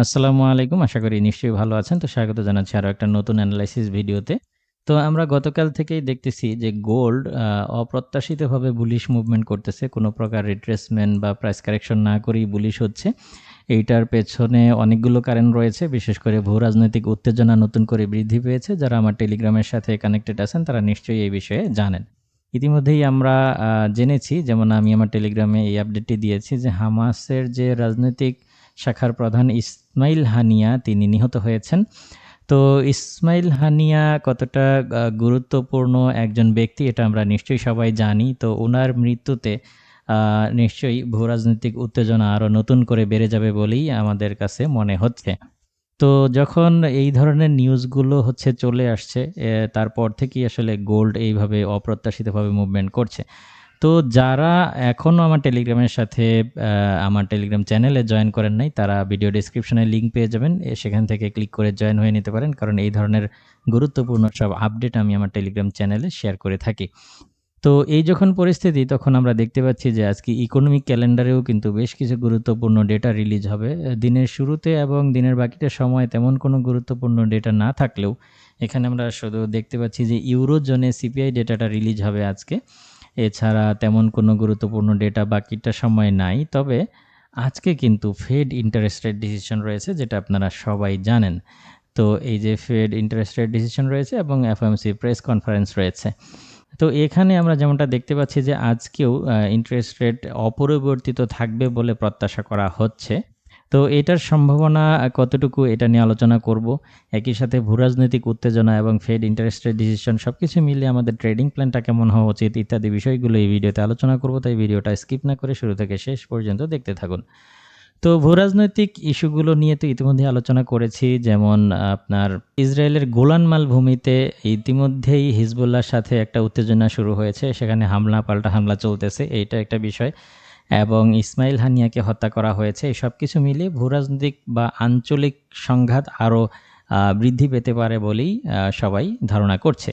আসসালামু আলাইকুম। আশা করি নিশ্চয়ই ভালো আছেন। তো স্বাগত জানাচ্ছি আরও একটা নতুন অ্যানালাইসিস ভিডিওতে। তো আমরা গতকাল থেকেই দেখতেছি যে গোল্ড অপ্রত্যাশিতভাবে বুলিশ মুভমেন্ট করতেছে। কোনো প্রকার রিট্রেসমেন্ট বা প্রাইস কারেকশন না করেই বুলিশ হচ্ছে। এইটার পেছনে অনেকগুলো কারণ রয়েছে। বিশেষ করে ভূ-রাজনৈতিক উত্তেজনা নতুন করে বৃদ্ধি পেয়েছে। যারা আমার টেলিগ্রামের সাথে কানেক্টেড আছেন, তারা নিশ্চয়ই এই বিষয়ে জানেন। ইতিমধ্যেই আমরা জেনেছি, যেমন আমি আমার টেলিগ্রামে এই আপডেটটি দিয়েছি যে হামাসের যে রাজনৈতিক শাখার প্রধান ইসমাইল হানিয়া তিনি নিহত হয়েছেন। তো ইসমাইল হানিয়া কতটা গুরুত্বপূর্ণ একজন ব্যক্তি এটা আমরা নিশ্চয়ই সবাই জানি। তো ওনার মৃত্যুতে নিশ্চয়ই ভূ-রাজনৈতিক উত্তেজনা আরও নতুন করে বেড়ে যাবে বলেই আমাদের কাছে মনে হচ্ছে। তো যখন এই ধরনের নিউজগুলো হচ্ছে চলে আসছে তারপর থেকেই আসলে গোল্ড এইভাবে অপ্রত্যাশিতভাবে মুভমেন্ট করছে। তো যারা এখনও আমার টেলিগ্রামের সাথে আমার টেলিগ্রাম চ্যানেলে জয়েন করেন নাই, তারা ভিডিও ডেসক্রিপশনে লিঙ্ক পেয়ে যাবেন। সেখান থেকে ক্লিক করে জয়েন হয়ে নিতে পারেন। কারণ এই ধরনের গুরুত্বপূর্ণ সব আপডেট আমি আমার টেলিগ্রাম চ্যানেলে শেয়ার করে থাকি। তো এই যখন পরিস্থিতি, তখন আমরা দেখতে পাচ্ছি যে আজকে ইকোনমিক ক্যালেন্ডারেও কিন্তু বেশ কিছু গুরুত্বপূর্ণ ডেটা রিলিজ হবে। দিনের শুরুতে এবং দিনের বাকিটা সময় তেমন কোনো গুরুত্বপূর্ণ ডেটা না থাকলেও, এখানে আমরা শুধু দেখতে পাচ্ছি যে ইউরোজোনে সিপিআই ডেটাটা রিলিজ হবে আজকে। এছাড়া তেমন কোনো গুরুত্বপূর্ণ ডেটা বাকিটা সময় নাই। তবে আজকে কিন্তু ফেড ইন্টারেস্ট রেট ডিসিশন রয়েছে, যেটা আপনারা সবাই জানেন। তো এই যে ফেড ইন্টারেস্ট রেট ডিসিশন রয়েছে এবং এফএমসি প্রেস কনফারেন্স রয়েছে। তো এখানে আমরা যেমনটা দেখতে পাচ্ছি যে আজকেও ইন্টারেস্ট রেট অপরিবর্তিত থাকবে বলে প্রত্যাশা করা হচ্ছে। তো এটার সম্ভাবনা কতটুকু এটা নিয়ে আলোচনা করব। একই সাথে ভূ-রাজনৈতিক উত্তেজনা এবং ফেড ইন্টারেস্ট রেট ডিসিশন সবকিছু মিলিয়ে আমাদের ট্রেডিং প্ল্যানটা কেমন হওয়া উচিত ইত্যাদি বিষয়গুলো এই ভিডিওতে আলোচনা করব। তাই ভিডিওটা স্কিপ না করে শুরু থেকে শেষ পর্যন্ত দেখতে থাকুন। তো ভূ-রাজনৈতিক ইস্যুগুলো নিয়ে তো ইতিমধ্যেই আলোচনা করেছি। যেমন আপনার ইসরায়েলের গোলান মালভূমিতে ইতিমধ্যেই হিজবুল্লাহর সাথে একটা উত্তেজনা শুরু হয়েছে। সেখানে হামলা পাল্টা হামলা চলতেছে। এইটা একটা বিষয়। এবং ইসমাইল হানিয়াকে হত্যা করা হয়েছে। এই সবকিছু মিলিয়ে ভূ-রাজনৈতিক বা আঞ্চলিক সংঘাত আরও বৃদ্ধি পেতে পারে বলেই সবাই ধারণা করছে।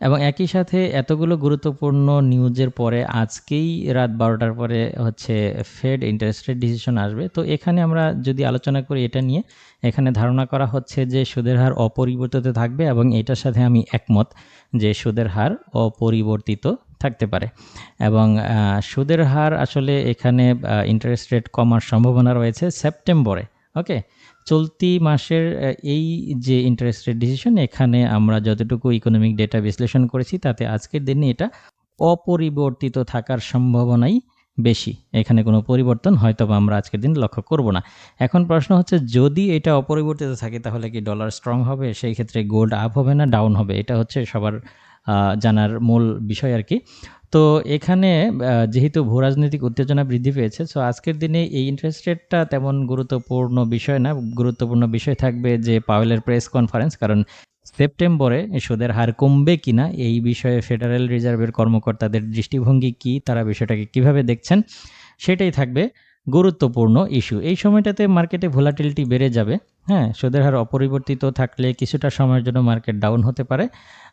এবং একই সাথে এতগুলো গুরুত্বপূর্ণ নিউজের পরে আজকেই রাত বারোটার পরে হচ্ছে ফেড ইন্টারেস্ট রেট ডিসিশন আসবে। তো এখানে আমরা যদি আলোচনা করি এটা নিয়ে, এখানে ধারণা করা হচ্ছে যে সুদের হার অপরিবর্তিত থাকবে এবং এটার সাথে আমি একমত যে সুদের হার অপরিবর্তিত থাকতে পারে। এবং সুদের হার আসলে এখানে ইন্টারেস্ট রেট কমার সম্ভাবনা রয়েছে সেপ্টেম্বরে। ওকে? চলতি মাসের এই যে ইন্টারেস্ট রেট ডিসিশন এখানে আমরা যতটুকু ইকোনমিক ডেটা বিশ্লেষণ করেছি, তাতে আজকের দিনে এটা অপরিবর্তিত থাকার সম্ভাবনাই বেশি। এখানে কোনো পরিবর্তন হয়তো বা আমরা আজকের দিন লক্ষ্য করব না। এখন প্রশ্ন হচ্ছে, যদি এটা অপরিবর্তিত থাকে, তাহলে কি ডলার স্ট্রং হবে? সেই ক্ষেত্রে গোল্ড আপ হবে না ডাউন হবে? এটা হচ্ছে সবার জানার মূল বিষয় আর কি তো এখানে যেহেতু ভূ-রাজনৈতিক উত্তেজনা বৃদ্ধি পেয়েছে সো আজকের দিনে এই ইন্টারেস্ট রেটটা তেমন গুরুত্বপূর্ণ বিষয় না। গুরুত্বপূর্ণ বিষয় থাকবে যে পাওয়েলের প্রেস কনফারেন্স। কারণ সেপ্টেম্বরে সুদের হার কমবে কিনা এই বিষয়ে ফেডারেল রিজার্ভের কর্মকর্তাদের দৃষ্টিভঙ্গি কী? তারা বিষয়টাকে কীভাবে দেখছেন? সেটাই থাকবে গুরুত্বপূর্ণ ইস্যু। এই সময়টাতে মার্কেটে ভোলাটিলিটি বেড়ে যাবে। হ্যাঁ? সুদের হার অপরিবর্তিত থাকলে কিছুটা সময়ের জন্য মার্কেট ডাউন হতে পারে।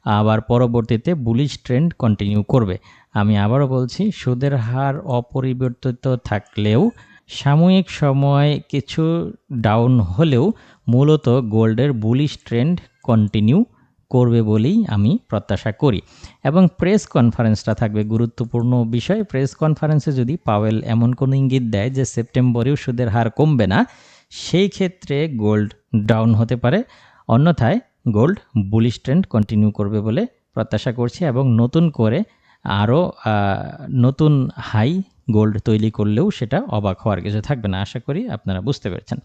আবার পরবর্তীতে বুলিশ ট্রেন্ড কন্টিনিউ করবে। আমি আবারও বলছি সুদের হার অপরিবর্তিত থাকলেও সাময়িক সময় কিছু ডাউন হলেও মূলত গোল্ডের বুলিশ ট্রেন্ড কন্টিনিউ করবে বলেই আমি প্রত্যাশা করি। এবং প্রেস কনফারেন্সটা থাকবে গুরুত্বপূর্ণ বিষয়। প্রেস কনফারেন্সে যদি পাওয়েল এমন কোনো ইঙ্গিত দেয় যে সেপ্টেম্বরেও সুদের হার কমবে না, সেই ক্ষেত্রে গোল্ড ডাউন হতে পারে। অন্যথায় গোল্ড বুলিশ ট্রেন্ড কন্টিনিউ করবে বলে প্রত্যাশা করছি এবং নতুন করে আরও নতুন হাই গোল্ড তৈরি করলেও সেটা অবাক হওয়ার কিছু থাকবে না। আশা করি আপনারা বুঝতে পেরেছেন।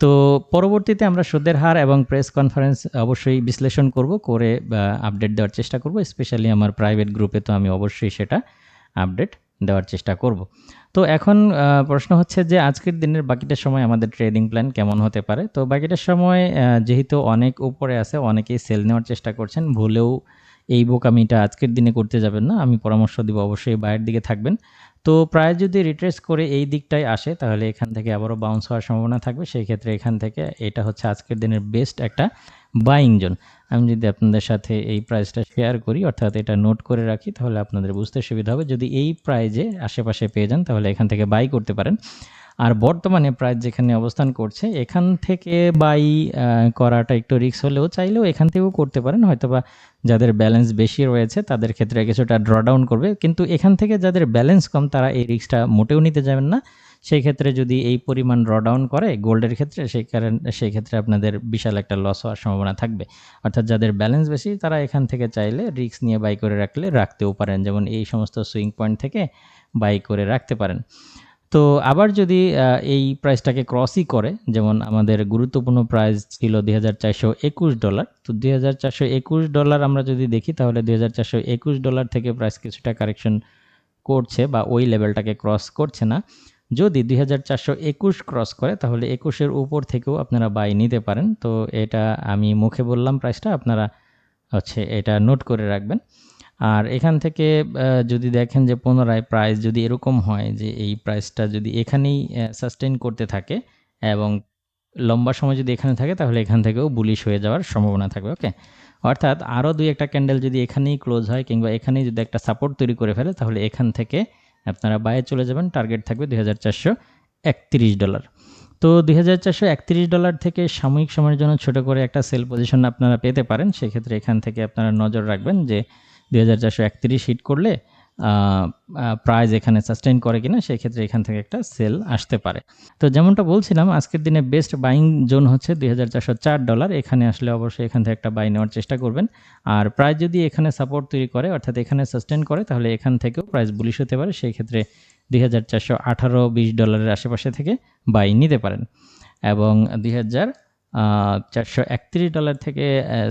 তো পরবর্তীতে আমরা সুদের হার এবং প্রেস কনফারেন্স অবশ্যই বিশ্লেষণ করব। করে আপডেট দেওয়ার চেষ্টা করব। স্পেশালি আমার প্রাইভেট গ্রুপে তো আমি অবশ্যই সেটা আপডেট দেওয়ার চেষ্টা করব। তো এখন প্রশ্ন হচ্ছে যে আজকের দিনের বাকিটা সময় আমাদের ট্রেডিং প্ল্যান কেমন হতে পারে? তো বাকিটা সময় যেহেতু অনেক উপরে আছে, অনেকেই সেল নেওয়ার চেষ্টা করছেন। ভুলেও এই বোকামিটা আজকের দিনে করতে যাবেন না। আমি পরামর্শ দিব, অবশ্যই বাইরের দিকে থাকবেন। তো প্রায় যদি রিট্রেস করে এই দিকটাই আসে, তাহলে এখান থেকে আবারও বাউন্স হওয়ার সম্ভাবনা থাকবে। সেই ক্ষেত্রে এখান থেকে এটা হচ্ছে আজকের দিনের বেস্ট একটা বাইং জোন। আমি যদি আপনাদের সাথে এই প্রাইসটা শেয়ার করি, অর্থাৎ এটা নোট করে রাখি, তাহলে আপনাদের বুঝতে সুবিধা হবে। যদি এই প্রাইজে আশেপাশে পেয়ে যান, তাহলে এখান থেকে বাই করতে পারেন। আর বর্তমানে প্রাইস যেখানে অবস্থান করছে, এখান থেকে বাই করাটা একটু রিস্ক হলেও চাইলেও এখান থেকেও করতে পারেন হয়তোবা যাদের ব্যালেন্স বেশি রয়েছে, তাদের ক্ষেত্রে কিছুটা ড্রডাউন করবে কিন্তু এখান থেকে যাদের ব্যালেন্স কম, তারা এই রিক্সটা মোটেও নিতে যাবেন না সেই ক্ষেত্রে যদি এই পরিমাণ ড্রডাউন করে গোল্ডের ক্ষেত্রে, সেই কারণ, সেই ক্ষেত্রে আপনাদের বিশাল একটা লস হওয়ার সম্ভাবনা থাকবে। অর্থাৎ যাদের ব্যালেন্স বেশি, তারা এখান থেকে চাইলে রিস্ক নিয়ে বাই করে রাখলে রাখতেও পারেন। যেমন এই সমস্ত সুইং পয়েন্ট থেকে বাই করে রাখতে পারেন। তো আবার যদি এই প্রাইসটাকে ক্রসই করে, যেমন আমাদের গুরুত্বপূর্ণ প্রাইস ছিল দুই হাজার চারশো একুশ ডলার তো দুই হাজার চারশো একুশ ডলার আমরা যদি দেখি, তাহলে দুই হাজার চারশো একুশ ডলার থেকে প্রাইস কিছুটা কারেকশন করছে বা ওই লেভেলটাকে ক্রস করছে না। যদি দুই হাজার চারশো একুশ ক্রস করে, তাহলে একুশের উপর থেকেও আপনারা বাই নিতে পারেন। তো এটা আমি মুখে বললাম প্রাইসটা আপনারা হচ্ছে এটা নোট করে রাখবেন। আর এখান থেকে যদি দেখেন যে পুনরায় প্রাইস যদি এরকম হয় যে এই প্রাইসটা যদি এখানেই সাস্টেন করতে থাকে এবং লম্বা সময় যদি এখানে থাকে, তাহলে এখান থেকেও বুলিশ হয়ে যাওয়ার সম্ভাবনা থাকবে ওকে অর্থাৎ আরও দুই একটা ক্যান্ডেল যদি এখানেই ক্লোজ হয় কিংবা এখানেই যদি একটা সাপোর্ট তৈরি করে ফেলে, তাহলে এখান থেকে আপনারা বাইরে চলে যাবেন টার্গেট থাকবে দুই হাজার চারশো একত্রিশ ডলার তো দুই হাজার চারশো একত্রিশ ডলার থেকে সাময়িক সময়ের জন্য ছোট করে একটা সেল পজিশন আপনারা পেতে পারেন, সেক্ষেত্রে এখান থেকে আপনারা নজর রাখবেন যে দুই হাজার চারশো একত্রিশ হিট করলে প্রাইস এখানে সাস্টেইন করে কিনা সেই ক্ষেত্রে এখান থেকে একটা সেল আসতে পারে। তো যেমনটা বলছিলাম, আজকের দিনে বেস্ট বাইং জোন হচ্ছে দুই হাজার চারশো চার ডলার এখানে আসলে অবশ্যই এখান থেকে একটা বাই নেওয়ার চেষ্টা করবেন। আর প্রাইস যদি এখানে সাপোর্ট তৈরি করে, অর্থাৎ এখানে সাস্টেন করে, তাহলে এখান থেকেও প্রাইস বুলিশ হতে পারে। সেই ক্ষেত্রে দুই হাজার ডলারের আশেপাশে থেকে বাই নিতে পারেন। এবং দুই হাজার চারশো একত্রিশ ডলার থেকে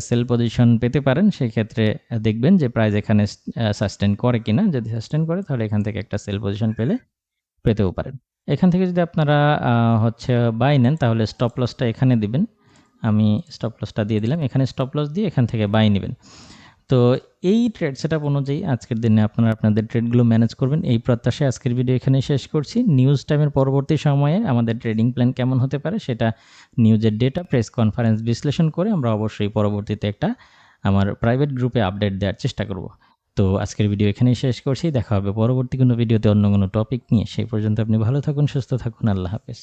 সেল পজিশন পেতে পারেন। সেই ক্ষেত্রে দেখবেন যে প্রাইস এখানে সাস্টেন করে কিনা। যদি সাস্টেন করে, তাহলে এখান থেকে একটা সেল পজিশন পেলে পেতেও পারেন। এখান থেকে যদি আপনারা হচ্ছে বাই নেন, তাহলে স্টপ লসটা এখানে দিবেন। আমি স্টপ লসটা দিয়ে দিলাম। এখানে স্টপ লস দিয়ে এখান থেকে বাই নেবেন। তো এই ট্রেড সেট অনুযায়ী আজকের দিনে আপনারা আপনাদের ট্রেডগুলো ম্যানেজ করবেন। এই প্রত্যাশায় আজকের ভিডিও এখানে শেষ করছি। নিউজ টাইমের পরবর্তী সময়ে আমাদের ট্রেডিং প্ল্যান কেমন হতে পারে সেটা নিউজের ডেটা প্রেস কনফারেন্স বিশ্লেষণ করে আমরা অবশ্যই পরবর্তীতে একটা আমার প্রাইভেট গ্রুপে আপডেট দেওয়ার চেষ্টা করব। তো আজকের ভিডিও এখানেই শেষ করছি। দেখা হবে পরবর্তী কোনো ভিডিওতে অন্য কোনো টপিক নিয়ে। সেই পর্যন্ত আপনি ভালো থাকুন, সুস্থ থাকুন। আল্লাহ হাফেজ।